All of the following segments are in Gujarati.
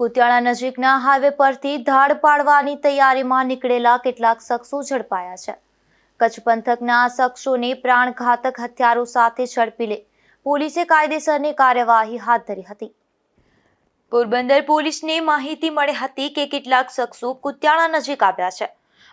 કુતિયાણા નજીકના હાઈવે પરથી ધાડ પાડવાની તૈયારીમાં નીકળેલા કેટલાક શખ્સો ઝડપાયા છે. કચ્છ પંથકના આ શખ્સોને પ્રાણઘાતક હથિયારો સાથે ઝડપી લે પોલીસે કાયદેસરની કાર્યવાહી હાથ ધરી હતી. પોરબંદર પોલીસને માહિતી મળી હતી કે કેટલાક શખ્સો કુતિયાળા નજીક આવ્યા છે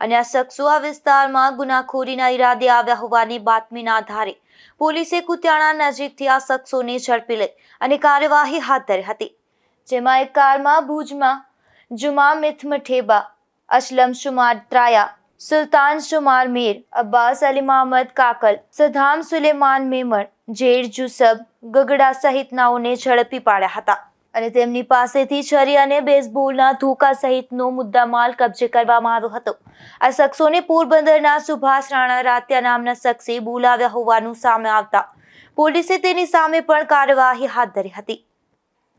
અને આ શખ્સો આ વિસ્તારમાં ગુનાખોરીના ઈરાદે આવ્યા હોવાની બાતમીના આધારે પોલીસે કુતિયાણા નજીકથી આ શખ્સોને ઝડપી લઈ અને કાર્યવાહી હાથ ધરી હતી. જેમાં એક કારમાં ભુજમાં જુમા મિથમઠેબા અસલમ શુમાર ત્રાયા, સુલતાન શુમાર મીર, અબ્બાસ અલી મહમદ કાકલ, સધામ સુલેમાન મેમણ જેડ જુસબ, ગગડા સહિતનાઓને ઝડપી પાડ્યા હતા. અને તેમની પાસેથી છરી અને બેઝબોલના ધોકા સહિતનો મુદ્દામાલ કબજે કરવામાં આવ્યો હતો. આ શખ્સોને પોરબંદરના સુભાષ રાણા રાત્યા નામના શખ્સે બોલાવ્યા હોવાનું સામે આવતા પોલીસે તેની સામે પણ કાર્યવાહી હાથ ધરી હતી.